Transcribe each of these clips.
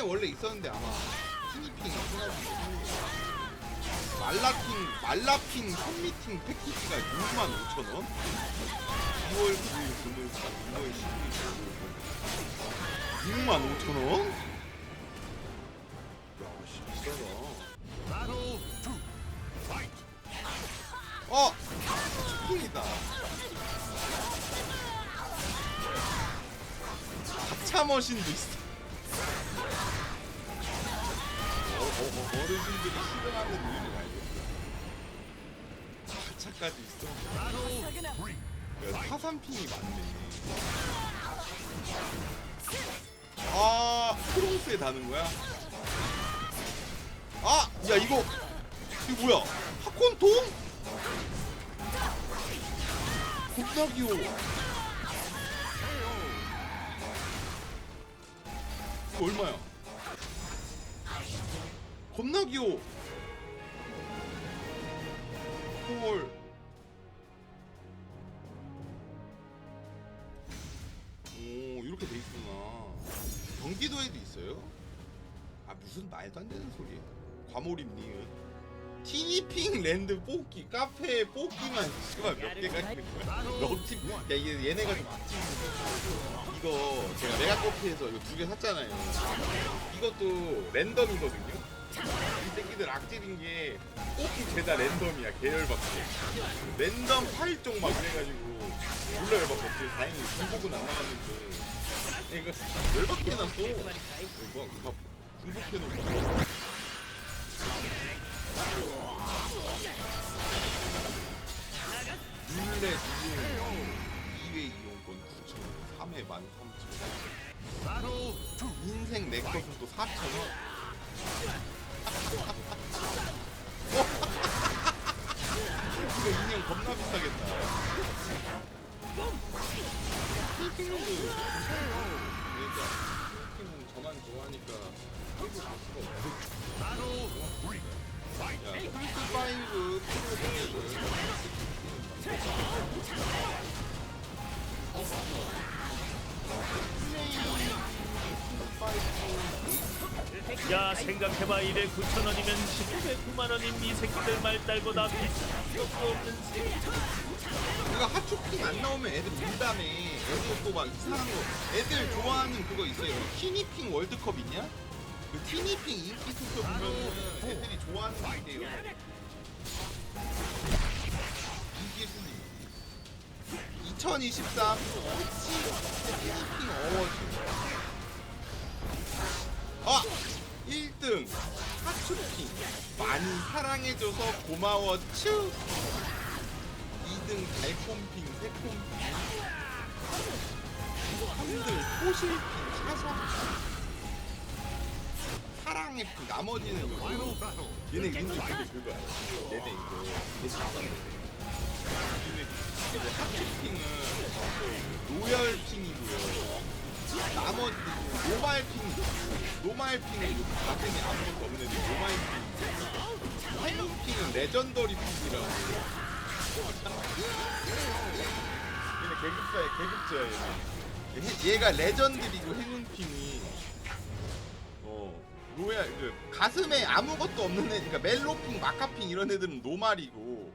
팀에 원래 있었는데 아마 티니핑 말라핑 말라핑 팬미팅 패키지가 6만 5천 원 2월 9일 금요일까 6월 12일 6만 5천 원? 야씨 비싸다. 어! 치킨이다 가차 머신도 있어 어, 어르신들이 싫어하는 이유를 알겠어 가차까지 있어. 야, 타산핑이 많네 아 프롱스에 다는 거야? 아! 야 이거 이거 뭐야 팝콘통? 겁나 귀여워 얼마야? 겁나 귀여워 헐 오 이렇게 돼 있구나. 경기도에도 있어요? 아 무슨 말도 안 되는 소리야. 과몰입 니은. 티니핑 랜드 뽑기 카페에 뽑기만 씨발 몇 개가 있는 거야? 럭팀? 야 이게 얘네가 좀 거야 이거 제가 메가커피에서 이거 두 개 샀잖아요. 이것도 랜덤이거든요 이 새끼들 악질인 게 뽑기 죄다 랜덤이야 계열밖에. 랜덤 8종 막 이래가지고 몰라요 막 없지. 다행히 중복은 안 나갔는데. 이거 열받게 났어 이거 막 중복해놓고. 룰렛 이용 2회 이용권 9,000원 3회 13,000원. Battle two. 인생 내 것은 또 4,000원 겁나 비싸겠다 필핑은 저만 좋아하니까 이거 볼 수가 없어. 야, 플스 5 프로그램을 야 생각해봐. 이래 9천 원이면 19배 9만 원인 이 새끼들 말 달고 다 비싼 것도 없는 새끼. 이거 핫쇼핑 안 나오면 애들 민담해. 애들 또막 이상한 거 애들 좋아하는 그거 있어요. 티니핑 월드컵 있냐? 그 티니핑 인기 투표 보면 애들이 좋아하는 게 있대요. 인기 순위 2023 티니핑 어워즈 아! 1등. 핫쇼핑 많이 사랑해줘서 고마워. 츄. 2등 달콤핑, 새콤핑. 3등 호실핑, 샤샤핑 사랑의 핑, 나머지는 이거 battle. 얘네 이름이 되게 그거야. 얘네 이거. 얘네 얘네 이거 핫핑은 로열핑이고요 나머지 노말핑 노말핑은 이거 가슴이 아무것도 없는 노말핑 행운핑은 레전더리 핑이라고. 얘네 계급사의 계급자야 얘네 얘가 레전드리고 행운핑이 어 로얄 그 가슴에 아무것도 없는 애 그러니까 멜로핑 마카핑 이런 애들은 노말이고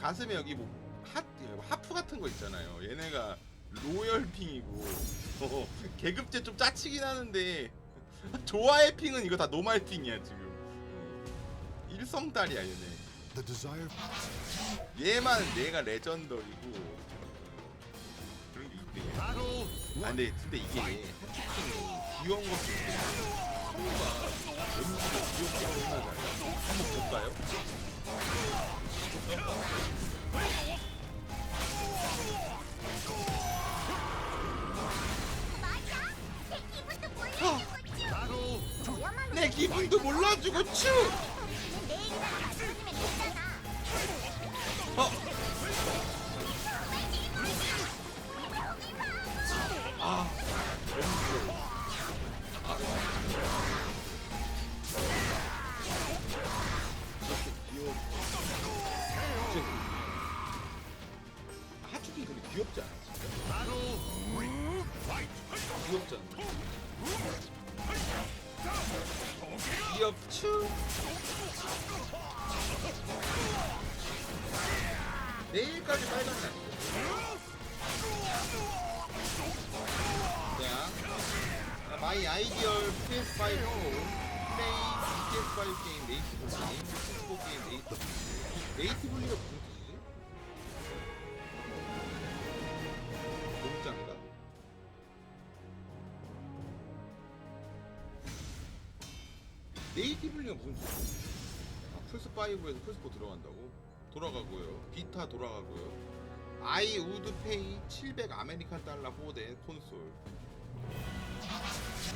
가슴에 여기 뭐 하, 하프 같은 거 있잖아요. 얘네가 로열핑이고. 어, 계급제 좀 짜치긴 하는데. 좋아의 핑은 이거 다 노말 핑이야 지금. 어, 일성달이야 얘네. 얘만 얘가 레전더리고. 그런 게 있대 아 근데 근데 이게 귀여운 것도 있고. 성우가 왠지 귀엽게 표현하잖아요 한번 볼까요? battle 내 기분도 몰라주고 츄! 어? 어이없추 내일까지 빨간 날 자, 마이 아이디얼 PS5 플레이 PS5 게임 PS4 게임 네이트 블리가 무슨 뜻이지? 농장가? 네이티블리가 무슨 뜻이지? 아, 플스 5에서 플스 4 들어간다고? 돌아가고요 비타 돌아가고요 아이 우드 페이 700 아메리칸 달러 호대 콘솔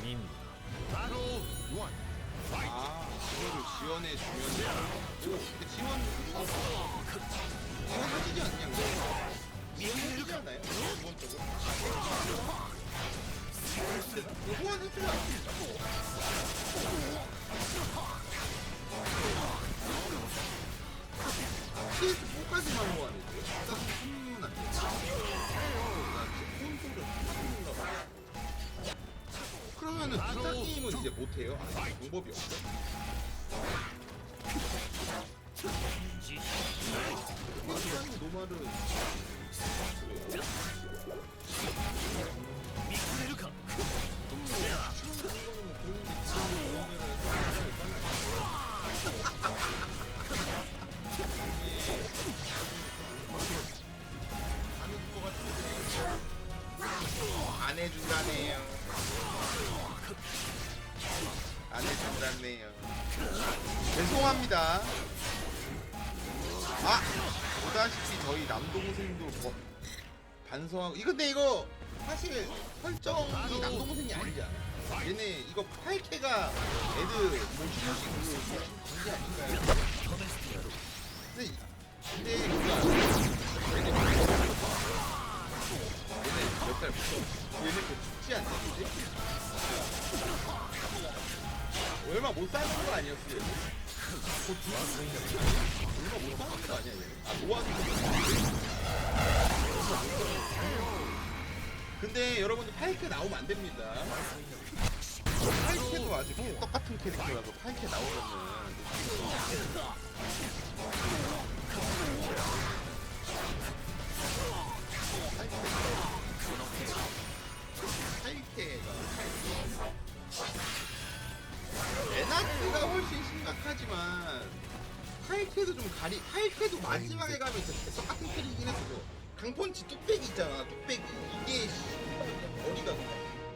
님 Battle one. Fight. 아, 그거를 지원해 주면 오, 근데 지원 지원해주지 않냐? 그거? 지원해주지 않나요? 기본적으로 이거 후원해주지 않습니까? PS4까지만 후원해줘요? 일단 3는 안 돼. 콘솔은 3인가 봐. 그러면은 비타 게임은 이제 못해요? 아니 방법이 없어? 비타는 노말은 반성하고 이 근데 이거 사실 설정이 남동생이 아니잖아. 얘네 이거 8K가 애들 모시모 근데 여러분들 8K 나오면 안 됩니다. 8K도 아직 똑같은 캐릭터라서 8K 나오면은 8K가 에나트가 훨씬 심각하지만 8K도 좀 가리 8K도 마지막에 가면 똑같은 캐릭이긴 했어 강펀치 뚝배기 있잖아 뚝배기 이게 씨, 머리가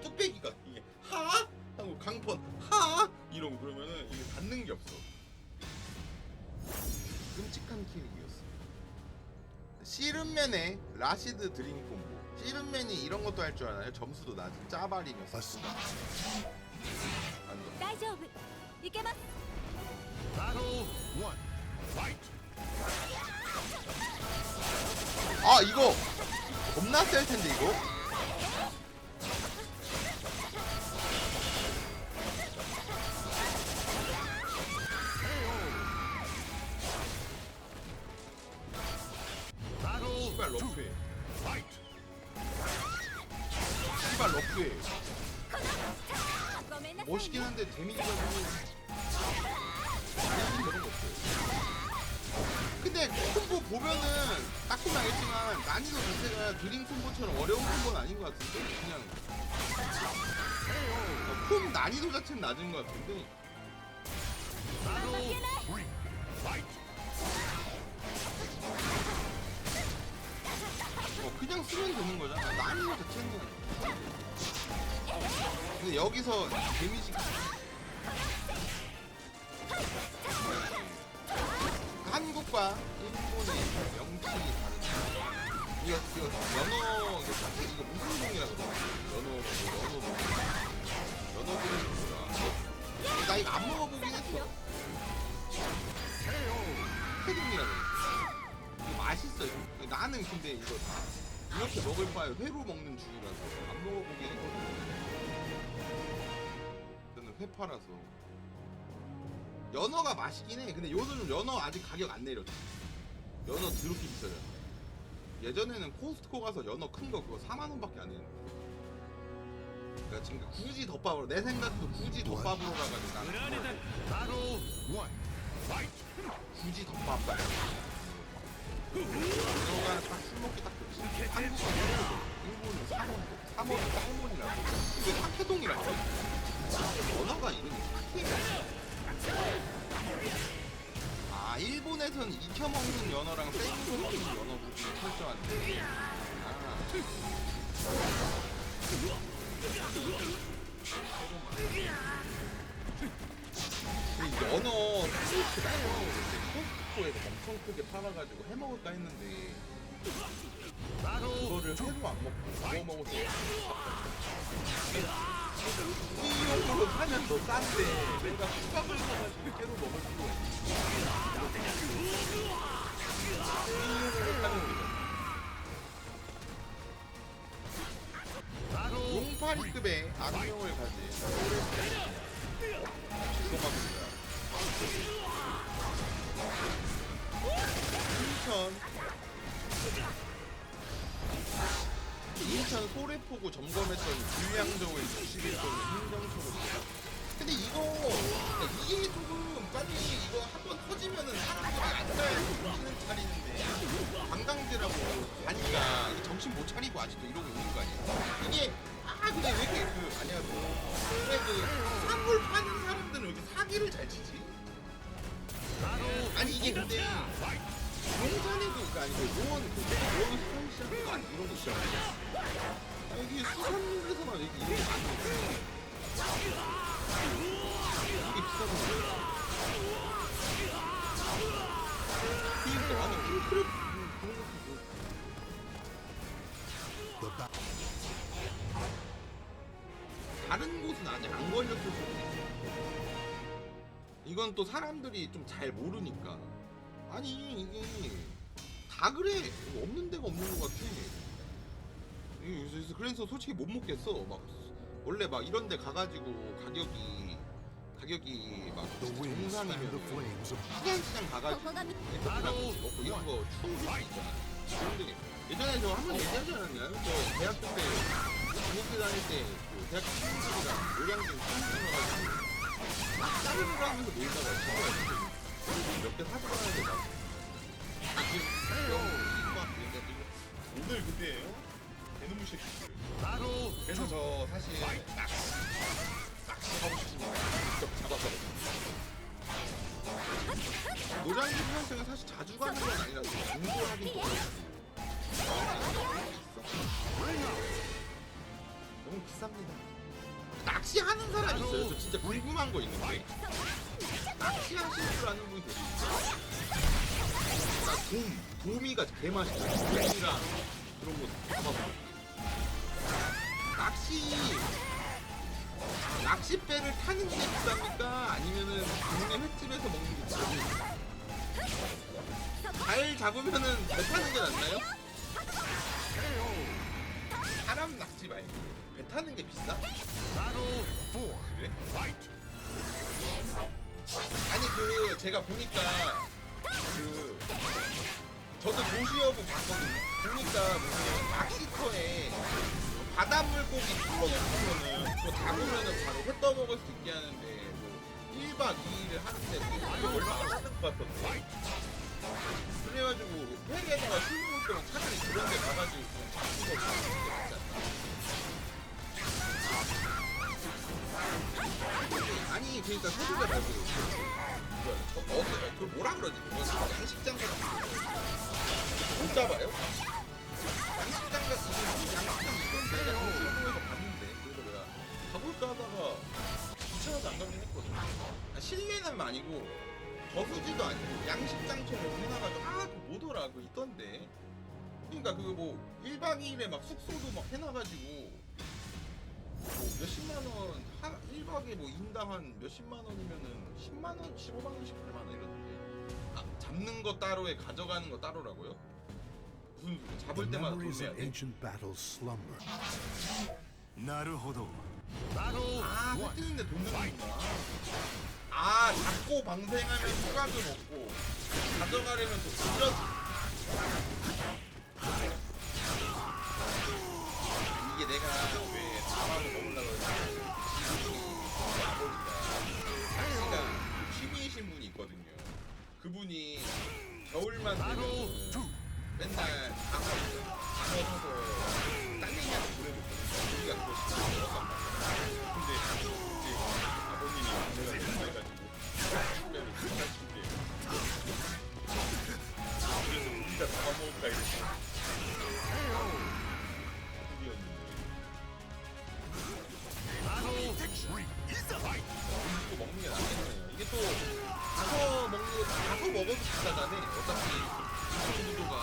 뚝배기가 이게 하? 하고 강펀 하? 이러고 그러면은 이게 닿는 게 없어 끔찍한 캐릭이었어 씨름맨의 라시드 드림 콤보 씨름맨이 이런 것도 할 줄 알아요? 점수도 낮은 짜발이면서 Listen. 안 돼. 大丈夫いけます Battle one. Fight. 아 이거 겁나 셀 텐데 이거. 씨발 러프해. 씨발 러프해. 멋있긴 한데 데미지가 너무. 근데 콤보 보면은 딱 보면 알겠지만 난이도 자체가 드림 콤보처럼 어려운 콤보는 아닌 것 같은데 그냥 어, 콤 난이도 자체는 낮은 것 같은데. 어, 그냥 쓰면 되는 거잖아. 난이도 자체는. 근데 여기서 데미지 이거, 연어, 이거, 자체- 이거 종이라 그러지? 연어, 연어, 뭐, 연어 그릇이구나. 나 이거 안 먹어보긴 했어. 그래. 이거 맛있어요. 나는 근데 이거 다 이렇게 먹을 바에 회로 먹는 중이라서 안 먹어보긴 했거든. 저는 회파라서. 연어가 맛있긴 해. 근데 요즘 연어 아직 가격 안 내렸어. 연어 드럽게 비싸잖아. 예전에는 코스트코 가서 연어 큰 거 그거 4만 원밖에 안 했는데. 그러니까 지금 굳이 덮밥으로 내 생각도 굳이 덮밥으로 가가지고 나는 one. Fight. 굳이 덮밥 들어가는 딱술 먹기 딱 좋지 한국은 일본은 사몬 사몬은 살몬이라고 이게 사케동이라고 언어가 이름이 사케야 아 일본에서는 익혀먹는 연어랑 생으로 먹는 연어 구분을 설정한대 아. 이 연어 스테이크가요 코스트코에서 엄청 크게 팔아가지고 해먹을까 했는데 그거를 회로 안 먹고 구워 먹어서 이용으로 사면 더 싼데 내가 수박을 사가지고 회로 먹을 필요가 있어. 이용으로 battle 용파리급의 악명을 가진 죄송합니다 소래포구 점검했더니 불량정을 61건을 행정처로 근데 이거 이게 조금 빨리 이거 한 번 터지면은 사람들이 앉아야 정신을 차리는데 관광지라고 가니까 정신 못 차리고 아직도 이러고 있는 거 아니야 이게 아 근데 왜 이렇게 그 아니야 왜그 사물 파는 사람들은 왜 이렇게 사기를 잘 치지? 아니 이게 근데 용산에도 그러니까 아니 그 요원 그 요원 수산 시장도 안 이런 거아 여기 수산물에서만 이렇게 이런 거 많이 먹어 이게 비싸서 그러니까 아니 킹크랩 그런 것도 뭐 다른 곳은 아직 안 걸렸을 있어. 이건 또 사람들이 좀 잘 모르니까. 아니 이게 다 그래. 없는 데가 없는 것 같아. 이- 그래서, 그래서 솔직히 못 먹겠어. 막 원래 막 이런 데 가가지고 가격이 가격이 막 정상이면 시장시장 가가지고 애터랑 먹고 이런 거 추운 거 있잖아. 그런데 예전에 저 한 번 얘기하지 않았나요? 저 대학교 때 중학교 다닐 때그 대학교 친구들이랑 요량진 수영장 가가지고 짜르르 하면서 놀다가 친구가 몇개 사고 진짜 궁금한 거 있는데 낚시하실 줄 아는 분이 계시죠? 나돔 도미가 개맛있어 도미랑 그런 거 잡아봐 낚시 낚싯배를 타는 게 비쌉니까? 아니면은 동네 횟집에서 먹는 게 비쌉니까? 잘 잡으면은 배 타는 게 낫나요? 사람 낚시 말고 배 타는 게 비싸? battle. 그래? Fight. 아니 그 제가 보니까 그 저도 도시여부 봤거든요. 보니까 무슨 낚시터에 바닷물 고기 풀어놓으면은 그거 잡으면은 바로 회 떠먹을 수 있게 하는데 뭐 1박 2일을 하는데 그게 얼마나 하는 것 같던데. 그래가지고 술 먹을 때는 차라리 그런 데 가가지고 그냥 잡수고 먹는 게 않나? 아니 그러니까 소주가 말고 뭐야 저 어디 그 뭐라 그러지? 그거 양식장 같은 거못 잡아요? 양식장 같은 거 양식장 그 실무에서 봤는데 그래서 내가 가볼까 하다가 귀찮아서 안 가긴 했거든 아, 실내는 아니고 저수지도 아니고 양식장처럼 해놔가지고 아 그거 뭐더라 그거 있던데. 그러니까 그거 뭐 1박 2일에 막 숙소도 막 해놔가지고 뭐 몇십만 원, 한 1박에 뭐 인당 한 몇십만 원이면은 10만 원, 15만 원씩 8만 원 이러는데. 아, 잡는 거 따로에 가져가는 거 따로라고요? 무슨 소리? The 잡을 때마다 돈 memories 내야 of 돼? ancient battles slumber. 나루호도. Battle 아, one. 혜택인데 돈 내는구나. 아, 잡고 방생하면 후각을 먹고 가져가려면 또 질러. 이게 내가 있거든요. 그분이 겨울만 되면 맨날 방어 사서 땅콩이한테 보내줬거든요. 우리가 그거 시키는 거였단 말이야. 근데 이제 아버님이 전화해가지고 치면은 비싸다네. 어차피 구조가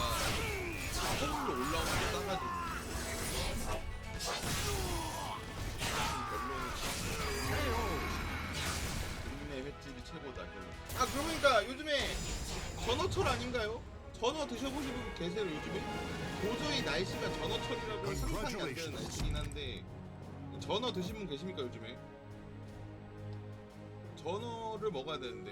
서울로 올라오는 게 싸가지고. 별로는 국내 횟집이 최고다. 결론. 아 그러니까 요즘에 전어철 아닌가요? 전어 드셔보신 분 계세요 요즘에? 도저히 날씨가 전어철이라고 상상이 안 되는 날씨긴 한데 전어 드신 분 계십니까 요즘에? 전어를 먹어야 되는데